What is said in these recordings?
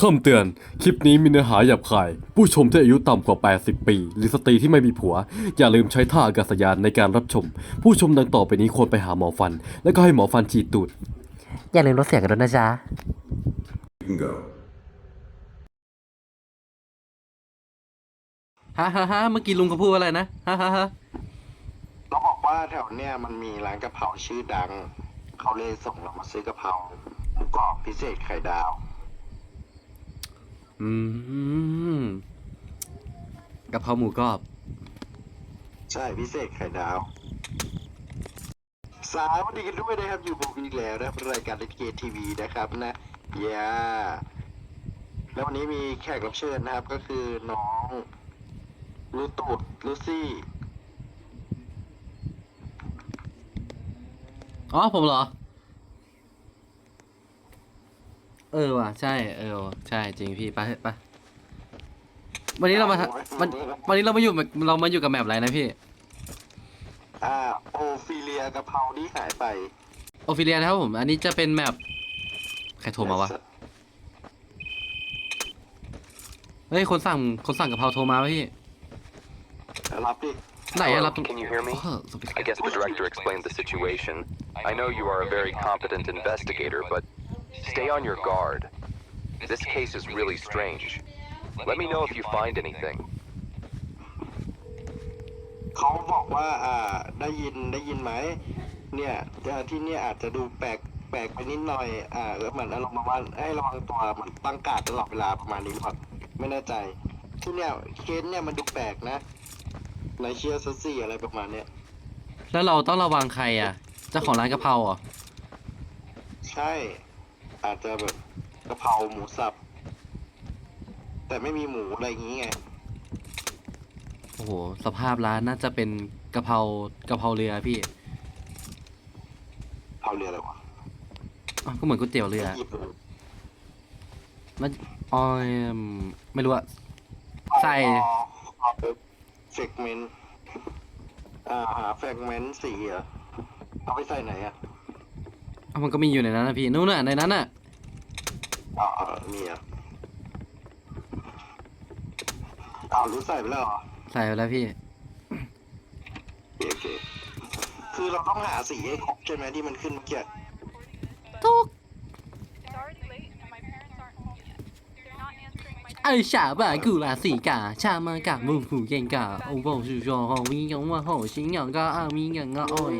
คำเตือน คลิปนี้มีเนื้อหาหยาบคาย ผู้ชมที่อายุต่ำกว่า 80 ปี หรือสตรีที่ไม่มีผัว อย่าลืมใช้ท่าอากาศยานในการรับชม ผู้ชมดังต่อไปนี้ควรไปหาหมอฟัน แล้วก็ให้หมอฟันฉีดตูด อย่าลืมลดเสียงกันด้วยนะจ๊ะ You can go. ฮ่าฮ่าฮ่าเมื่อกี้ลุงเขาพูดว่าอะไรนะฮ่าฮ่าฮ่าเราบอกว่าแถวเนี้ยมันมีร้านกะเพราชื่อดัง เขาเลยส่งเรามาซื้อกะเพราหมูกรอบพิเศษไข่ดาว อืมกะเพราหมูกรอบ ใช่พิเศษไข่ดาวสวัสดีกันด้วยนะครับ อยู่บุกอีกแล้วนะครับรายการเลนเกตทีวีนะครับนะยาแล้ววันนี้มีแขกรับเชิญนะครับ ก็คือน้องลูตูดลูซี่ อ๋อ ผมเหรอ เออว่ะใช่เออว่ะใช่จริงพี่ไปไปวันนี้เรามาทำวันวันนี้เรามาอยู่เรามาอยู่กับแมปอะไรนะพี่ อ่าโอฟิเลียกะเพราที่หายไปโอฟิเลียนะครับผม อันนี้จะเป็นแมปใครโทรมาวะเฮ้ยคนสั่งคนสั่งกะเพราโทรมาวะพี่รับดิไหนอะ Hello, รับตรง can you hear me? เออสวัสดี I guess the director explained the situation. I know you are a very competent investigator, but stay on your guard. This case is really strange. Let me know if you find anything. เขาบอกว่าอ่าได้ยินได้ยินไหมเนี่ยจะที่เนี่ยอาจจะดูแปลกแปลกไปนิดหน่อยอ่าแล้วเหมือนอารมณ์ประมาณให้ระวังตัวเหมือนตั้งการดตลอดเวลาประมาณนี้หรือเปล่าไม่แน่ใจ ที่เนี่ยเคสเนี่ยมันดูแปลกนะไลเชียซัสซี่อะไรประมาณเนี้ยแล้วเราต้องระวังใครอะ เจ้าของร้านกะเพราเหรอะใช่ อาจจะแบบกะเพราหมูสับ แต่ไม่มีหมูอะไรอย่างงี้ไงโอ้โห สภาพร้านน่าจะเป็นกะเพรากะเพราเรือพี่เอาเรืออะไรวะอ้าวก็เหมือนก๋วยเตี๋ยวเรือหยิบเลยมันออยมไม่รู้อะ ใส่เอาเฟกเมนต์อ่าหาแฟกเมนต์สีเหรอเอาไปใส่ไหนอะ อ้าวมันก็มีอยู่ในนั้นนะพี่นู่นน่ะในนั้นน่ะอ๋อมีอะอ้าวรู้ใส่ไปแล้วเหรอใส่ไปแล้วพี่ โอเคโอเคคือเราต้องหาสีให้ครบใช่ไหมที่มันขึ้นเมื่อกี้ทุก It's already late and my parents aren't home yet. They're not answering my ไอชาบะกูลาสีกาชามากาบุหูเก่งกาโอ้โหชูชอฮอวิงยงว่าโหชิงยองก็อามิงยองก็โอ้ย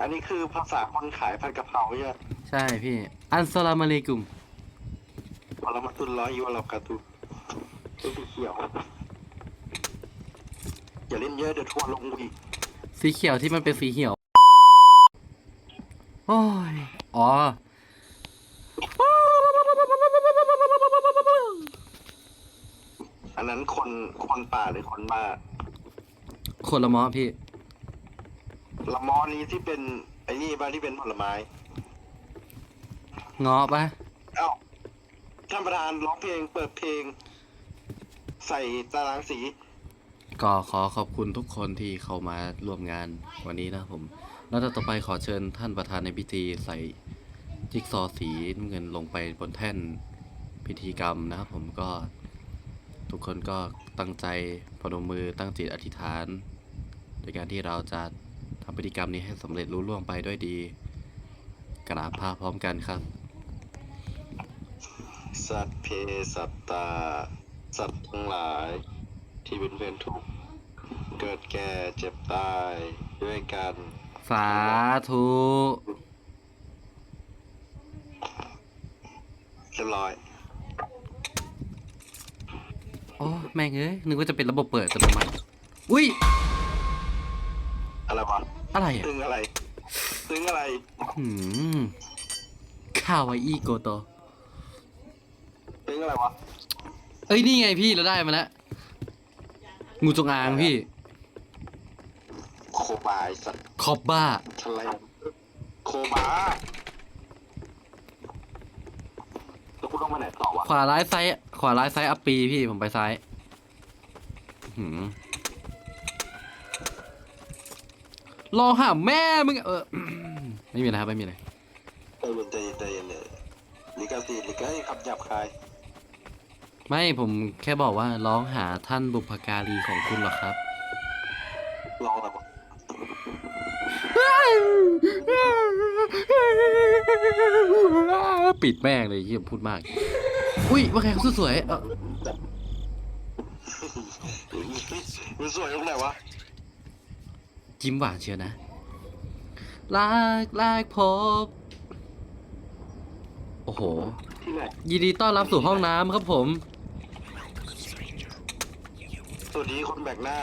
อันนี้คือภาษาคนขายผัดกะเพราใช่ไหมใช่พี่ อันสลามอะลัยกุมพอเรามาตุนร้อยยูเรากาตุตัวสีเขียว อย่าเล่นเยอะเดี๋ยวทัวร์ลงอีกสีเขียวที่มันเป็นสีเขียว โอ้ย อ๋อ อันนั้นคนคนป่าหรือคนบ้าคนละมอพี่ ละมอนี้ที่เป็นไอ้นี่บ้านที่เป็นผลไม้งอปะเอ้าท่านประธานร้องเพลงเปิดเพลง ใส่ตารางสี ก็ขอขอบคุณทุกคนที่เข้ามาร่วมงานวันนี้นะครับผมแล้วต่อไปขอเชิญท่านประธานในพิธีใส่จิ๊กซอว์สีน้ำเงินลงไปบนแท่นพิธีกรรมนะครับผมก็ทุกคนก็ตั้งใจพนมมือตั้งจิตอธิษฐาน โดยการที่เราจะ ทำพิธีกรรมนี้ให้สำเร็จรุ่ล่วงไปด้วยดี กราบพระพร้อมกันครับ สัตว์เพสัตตา สัตว์ทั้งหลาย ที่เป็นเพื่อนทุกข์เกิดแก่เจ็บตายด้วยกัน สาธุเรียบร้อยโอ้แม่งเอ้ยนึกว่าจะเป็นระบบเปิดอัตโนมัติอุ้ย อะไรวะอะไรอะตึงอะไรตึงอะไรหืมคาวาอิโกโตตึงอะไรวะเอ้ยนี่ไงพี่เราได้มาแล้วงูจงอางพี่โคบายสัตว์คอบบ้าทะเลโคบาแล้วกูต้องไปไหนต่อวะขวาร้ายซ้ายขวาร้ายซ้ายอัปปีพี่ผมไปซ้ายหืม รอหาแม่มึงเออ ไม่มีอะไรครับไม่มีอะไรใจเย็นใจเย็นใจเย็นเลยลิขสิทธิ์ลิขสิทธิ์คำหยาบคายไม่ผมแค่บอกว่าร้องหาท่านบุพการีของคุณหรอครับ ลองอะไรวะปิดแม่งเลยที่พูดมาก อุ้ยว่าไงเขาสวยๆเออมันสวยตรงไหนวะ ยิ้มหวานเชียวนะลากลากพบ โอ้โหที่ไหนยินดีต้อนรับสู่ห้องน้ำครับผม สวัสดีคนแบกหน้า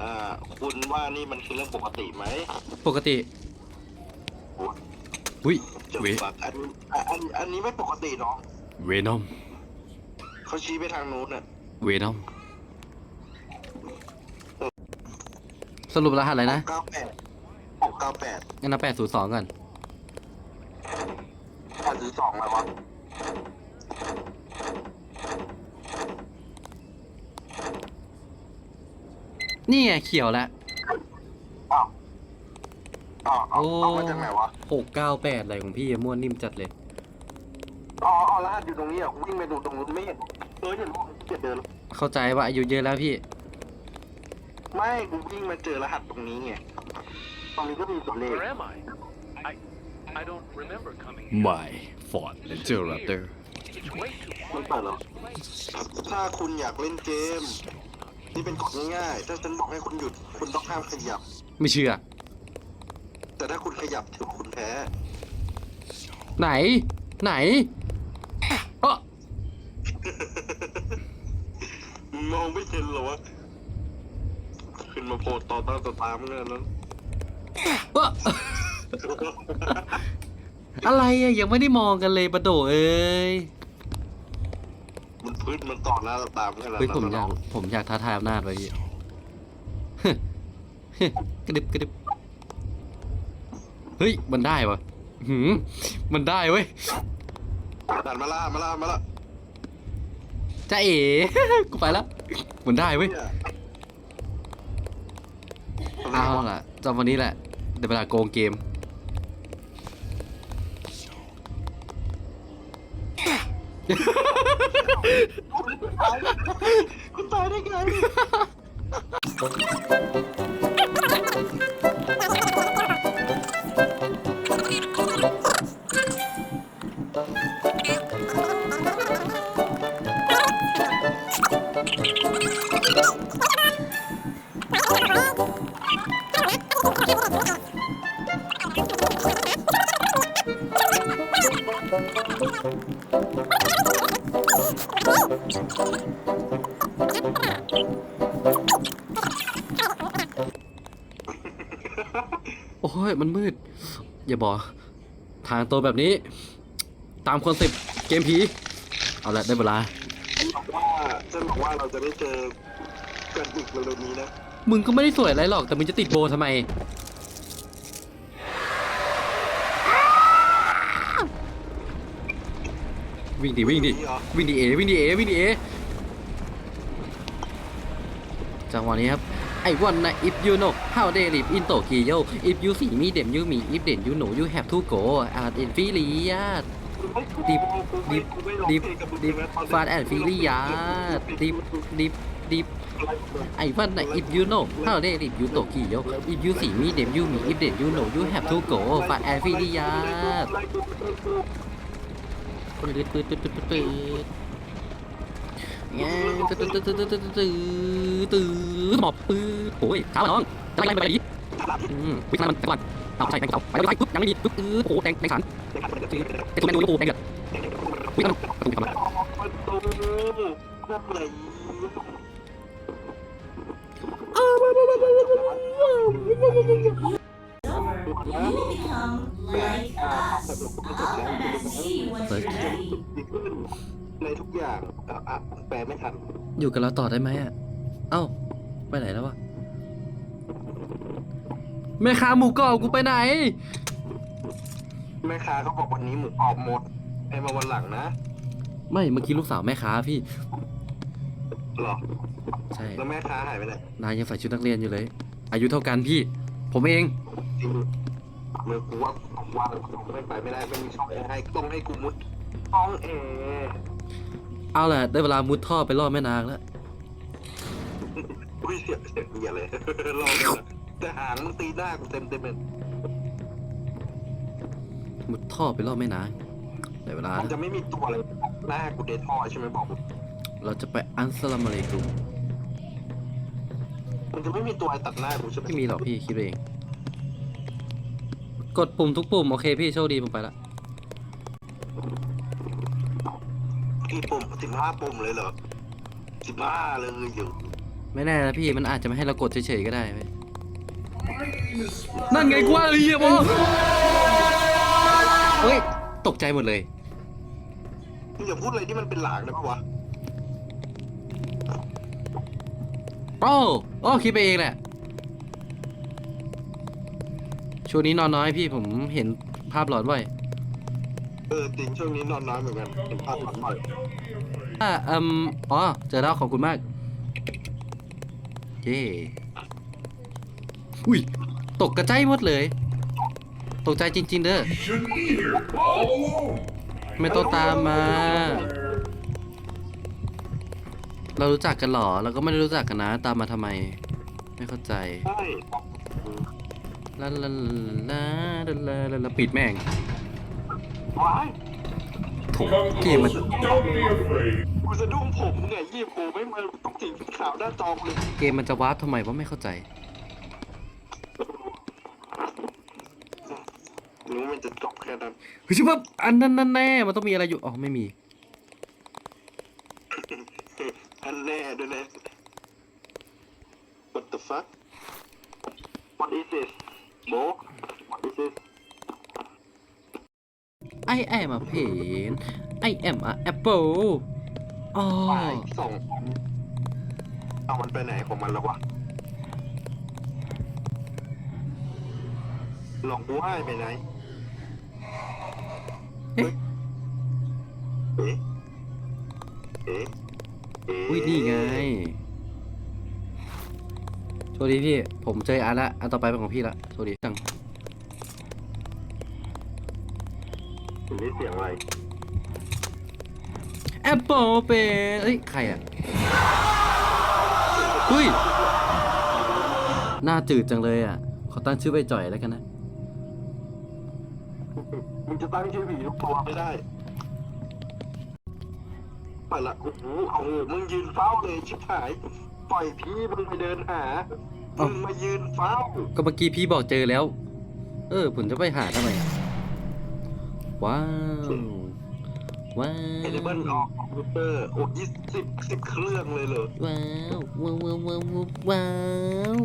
อ่า คุณว่านี่มันคือเรื่องปกติไหม ปกติอุ้ยจะเวฝากอันอันอันอันนี้ไม่ปกติเนาะเวนอมเขาชี้ไปทางนู้นน่ะเวนอม สรุปรหัสอะไรนะเก้าแปดหกเก้าแปดงั้นนับแปดศูนย์สองก่อนอันที่สองอะไรวะนี่ไงเขียวแล้วอ้าวอ้าวเอาโอ้เอามาจากไหนวะหกเก้าแปดอะไรของพี่อะม่วนนิ่มจัดเลยอ๋ออ๋อรหัสอยู่ตรงนี้อะวิ่งไปดูตรงนู้นไม่เห็นเออเห็นว่าเกียดเดินเข้าใจว่าอายุเยอะแล้วพี่ ไม่กูวิ่งมาเจอรหัสตรงนี้ไงตรงนี้ก็มีตัวเลข Where am I? I I don't remember coming. My Ford Interrupter It's way too มันเปิดเหรอ ถ้าคุณอยากเล่นเกม นี่เป็นกฎง่ายๆ ถ้าฉันบอกให้คุณหยุด คุณต้องห้ามขยับ ไม่เชื่อ แต่ถ้าคุณขยับถือว่าคุณแพ้ ไหน ไหนเออ มองไม่เห็นเหรอวะ ขึ้นมาโพดต่อต้านต่อตามกันนั้นเอออะไรอะยังไม่ได้มองกันเลยปะโดเอ้ยมันพื้นมันต่อหน้าต่อตามกันแล้วเฮ้ยผมอยากผมอยากท้าทายอำนาจไว้พี่ฮึฮึกระดิบกระดิบเฮ้ยมันได้ปะหืมมันได้เว้ยดันมาล่ามาล่ามาล่าจ้าเอ๋ กูไปแล้วมันได้เว้ยเนี่ย เอาล่ะจำวันนี้แหละเดี๋ยวเวลาโกงเกม คุณตายได้ไงโอ้ อย่าบอก ทางตัวแบบนี้ ตามคอนเซ็ปต์เกมผี เอาละได้เวลาบอกว่าฉันบอกว่าเราจะได้เจอกันอีกเร็วๆนี้นะ มึงก็ไม่ได้สวยอะไรหรอก แต่มึงจะติดโบทำไม วิ่งดิวิ่งดินี่เหรอ วิ่งดิเอวิ่งดิเอวิ่งดิเอจังหวะนี้ครับ ไอ้วันน if you know how they live in Tokyo if you see me them you me if then you know you have to go art in Filiat ดิบดิบดิบดิบฟาดแอนฟิลิยาดิบดิบดิบไอ้วันน่ะ if you know how they live you Tokyo if you see me them you me if then you know you have to go ฟาดแอนฟิลิยาปืดปืดปืดปืดปืด ตืดตืดตืดตืดตืดตืดตืดหมอบปืดโอ้ยขามาน้องจะไล่ไปไหนอืมวิ่งมันก่อนเอาใส่แตงเต่าไปไปปุ๊บยังไม่มีปุ๊บอือโอ้แตงแตงสันไอ้ตัวแมนดูลูกแตงเดือดวิ่งมันประตูทำไมประตูนั่นเลยเปิดในทุกอย่าง อะอะแปลไม่ทันอยู่กับเราต่อได้ไหมอะ เอ้า ไปไหนแล้ววะแม่ค้าหมูกรอบกูไปไหน แม่ค้าเขาบอกวันนี้หมูกรอบหมดให้มาวันหลังนะไม่เมื่อกี้ลูกสาวแม่ค้าพี่ หรอใช่ แล้วแม่ค้าหายไปไหนนายยังใส่ชุดนักเรียนอยู่เลย อายุเท่ากันพี่ ผมเอง จริงเมื่อกูว่ากูว่ากูไม่ไปไม่ได้ไม่มีช่องให้ต้องให้กูมุดห้องเอ เอาแหละได้เวลามุดท่อไปล่อแม่นางแล้ว อุ้ยเสียงเสียงเหี้ยเลยรอเลยนะแต่หางมันตีหน้ากูเต็มเต็มเลยมุดท่อไปล่อแม่นางได้เวลามันแล้วจะไม่มีตัวอะไรหน้ากูเดทอใช่ไหมบอกกูเราจะไปอันสลามอะลัยกุมมันจะไม่มีตัวอะไรตัดหน้ากูใช่ไหมไม่มีหรอกพี่คิดเอง กดปุ่มทุกปุ่มโอเคพี่โชคดีผมไปละ กี่ปุ่มสิบห้าปุ่มเลยเหรอสิบห้าเลยอยู่ไม่แน่นะพี่มันอาจจะไม่ให้เรากดเฉยๆก็ได้เว้ยนั่นไงกว่าเฮียบอเฮ้ยตกใจหมดเลยมึงอย่าพูดอะไรที่มันเป็นหลางได้ปะวะโอ้โอ้คิดไปเองแหละช่วงนี้นอนน้อยพี่ผมเห็นภาพหลอนบ่อย เออจริงช่วงนี้นอนน้อยเหมือนกันเห็นภาพหลอนบ่อยอ่าอืมอ๋อเจอแล้วขอบคุณมากเย้อุ้ยตกกระจายหมดเลย ตกใจจริง ๆ เด้อไม่ต้องตามมา เรารู้จักกันเหรอเราก็ไม่ได้รู้จักกันนะ ตามมาทำไม ไม่เข้าใจใช่ลาลาลาลาลาลาลาปิดแม่งว้าย โถเกมมันกูสะดุ้งผมเนี่ยยี่ปูไม่มาต้องสีขาวหน้าจอกูเลยเกมมันจะวาร์ปทำไมวะไม่เข้าใจรู้มันจะจบแค่นั้นเฮ้ยชิบะอันนั้นนั่นแน่มันต้องมีอะไรอยู่ อ๋อ ไม่มี อันแน่ด้วยนะ What the fuck What is this bro What is this I am a pen I am a apple อ๋อไปส่งเอามันไปไหนของมันแล้ววะหลอกกูให้ไปไหนเอ๊ะเอ๊ะเอ๊ะเอ๊ะอุ้ยนี่ไงโชคดีพี่ ผมเจออันละ อันต่อไปเป็นของพี่ละโชคดีจัง นี่เสียงอะไร Apple เป็นเอ้ย ใครอะเฮ้ย หน้าจืดจังเลยอะ ขอตั้งชื่อไว้จ่อยแล้วกันนะ มึงจะตั้งชื่อผีทุกตัวไม่ได้ไปละโอ้โหเอามึงยืนเฝ้าเลยชิบหาย ปล่อยพี่มึงไปเดินหาเอ้ามึงมายืนเฝ้า ก็เมื่อกี้พี่บอกเจอแล้ว เออผมจะไปหาทำไมอะ ว้าว ว้าเอเดเบิลอวอกคอมพิวเตอร์โอ้ยี่สิบสิบเครื่องเลยเหรอว้าวว้าวว้าวว้าวว้าว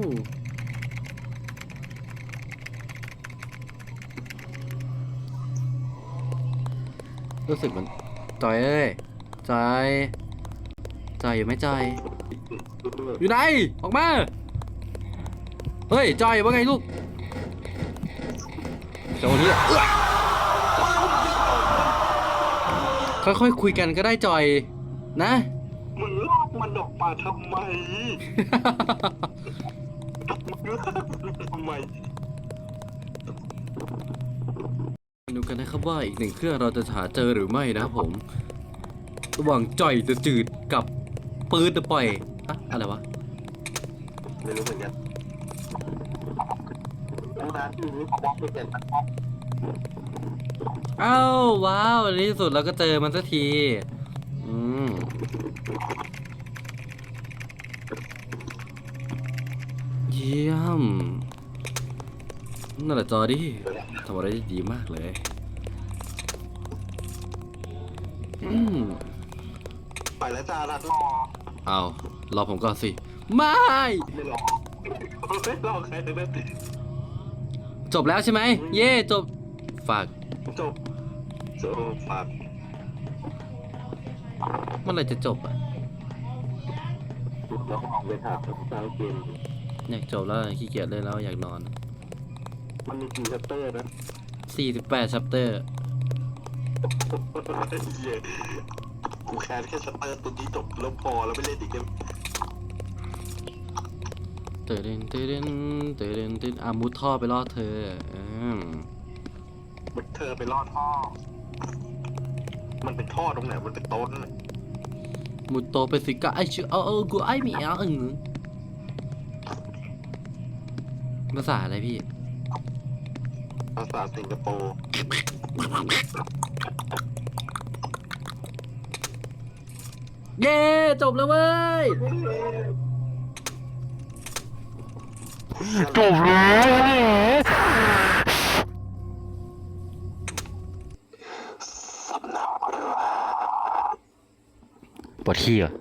รู้สึกเหมันจอยเอ้ยจอยจอยอยู่ไหมจอย อยู่ไหน ออกมา เฮ้ย จอยว่าไงลูกเจ้านี้เอื้อ ค่อยๆคุยกันก็ได้จอย นะ มึงลากมันออกมาทำไมมึงลากมันทำไมดูกันนะครับว่าอีกหนึ่งเครื่องเราจะหาเจอหรือไม่นะครับผม ระหว่างจ่อยจะจืดกับปืนจะปล่อยอะอะไรวะไม่รู้เหมือนกันตั้งนานที่นี้ขอบอกไปเปลี่ยนมันบอก เอ้าว้าวในที่สุดเราก็เจอมันสักที อืมเยี่ยมนั่นแหละจอดิทำอะไรได้ดีมากเลยอืมไปแล้วจ้ารัดรอเอารอผมก่อนสิ ไม่ ไม่รอไม่รอใครเลยนะจบแล้วใช่ไหม เย่จบ ฝากจบจบฝากเมื่อไหรจะจบอะแล้วก็ออกไปถามสาวเกมอยากจบแล้วขี้เกียจเลยแล้วอยากนอนมันมีกี่ชัปเตอร์นะ48ชัปเตอร์เหี้ยกูแค่แค่ชัปเตอร์ตัวนี้จบแล้วพอแล้วไม่เล่นอีกเลยเตือนเตือนเตือนเตือนอามุดท่อไปล่อเธออืม มันเธอไปรอดท่อมมันเป็นท่อตรงไหน มันเป็นต้นมุดโตไปสิกะไอชื่อเออเออกูไอเหมียวอึงภาษาอะไรพี่ ภาษาสิงคโปร์ เย้จบแล้วเว้ย ปวดขี้เหรอ